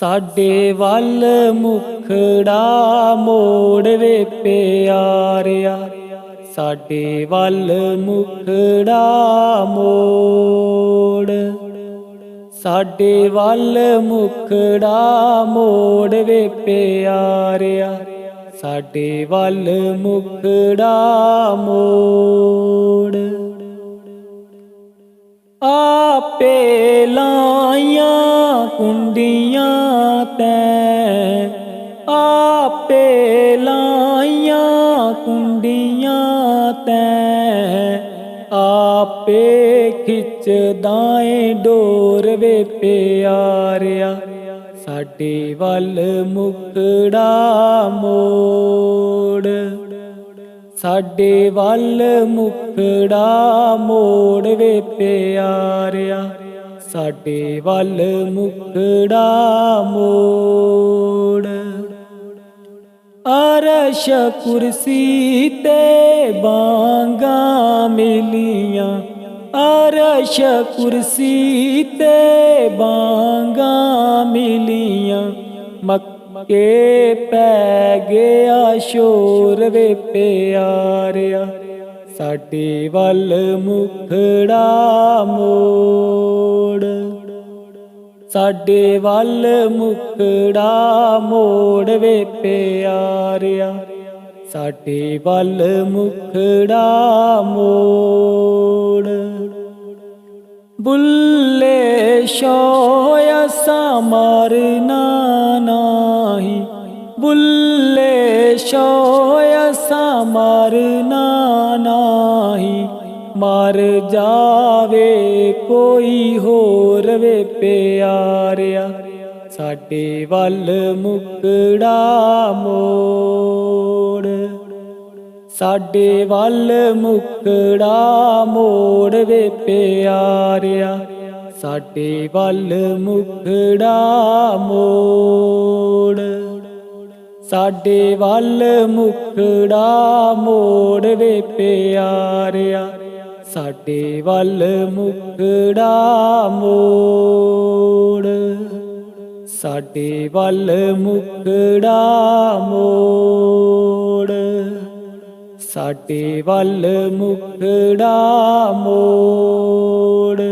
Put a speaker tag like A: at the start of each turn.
A: ਸਾਡੇ ਵੱਲ ਮੁਖੜਾ ਮੋੜ ਵੇ ਪਿਆਰਿਆ। ਸਾਡੇ ਵੱਲ ਮੁਖੜਾ ਮੋੜ। ਸਾਡੇ ਵੱਲ ਮੁਖੜਾ ਮੋੜ ਵੇ ਪਿਆਰਿਆ। ਸਾਡੇ ਵੱਲ ਮੁਖੜਾ ਮੋੜ। ਆਪੇ ਲਾਈਆਂ ਕੁੰਡੀਆਂ ਤੈ ਆਪੇ ਲਾਈਆਂ ਕੁੰਡੀਆਂ ਤੈ। ਆਪੇ ਖਿੱਚਦਾ ਏ ਡੋਰ ਵੇ ਪਿਆਰਿਆ। ਸਾਡੇ ਵੱਲ ਮੁਕੜਾ ਮੋੜ। ਸਾਡੇ ਵੱਲ ਮੁਖੜਾ ਮੋੜ ਵੇ ਪਿਆਰਿਆ। ਸਾਡੇ ਵੱਲ ਮੁਖੜਾ ਮੋੜ। ਅਰਸ਼ ਕੁਰਸੀ ਤੇ ਬਾਂਗਾ ਮਿਲੀਆਂ। ਅਰਸ਼ ਕੁਰਸੀ ਤੇ ਬਾਂਗਾ ਮਿਲੀਆਂ। ਮੱਕੇ ਪੈ ਗਿਆ ਸ਼ੋਰ ਵੇ ਪਿਆਰਿਆ। ਸਾਡੇ ਵੱਲ ਮੁਖੜਾ ਮੋੜ। ਸਾਡੇ ਵੱਲ ਮੁਖੜਾ ਮੋੜ ਵੇ ਪਿਆਰਿਆ। ਸਾਡੇ ਵੱਲ ਮੁਖੜਾ ਮੋੜ। ਬੁੱਲੇ ਸ਼ੋਇਆ ਸਮਰਨਾ ਨਾਹੀ। ਬੁੱਲੇ ਸ਼ੋਇਆ ਸਮਰਨਾ ਮਰ ਜਾਵੇ, ਕੋਈ ਹੋਰ ਵੇ ਪਿਆਰਿਆ। ਸਾਡੇ ਵੱਲ ਮੁਕੜਾ ਮੋੜ। ਸਾਡੇ ਵੱਲ ਮੁਕੜਾ ਮੋੜ ਵੇ ਪਿਆਰਿਆ। ਸਾਡੇ ਵੱਲ ਮੁਕੜਾ ਮੋੜ। ਸਾਡੇ ਵੱਲ ਮੁਕੜਾ ਮੋੜ ਵੇ ਪਿਆਰਿਆ। ਸਾਡੇ ਵੱਲ ਮੁਕੜਾ ਮੋੜ। ਸਾਡੇ ਵੱਲ ਮੁਕੜਾ ਮੋੜ। ਸਾਡੇ ਵੱਲ ਮੁਕੜਾ ਮੋੜ।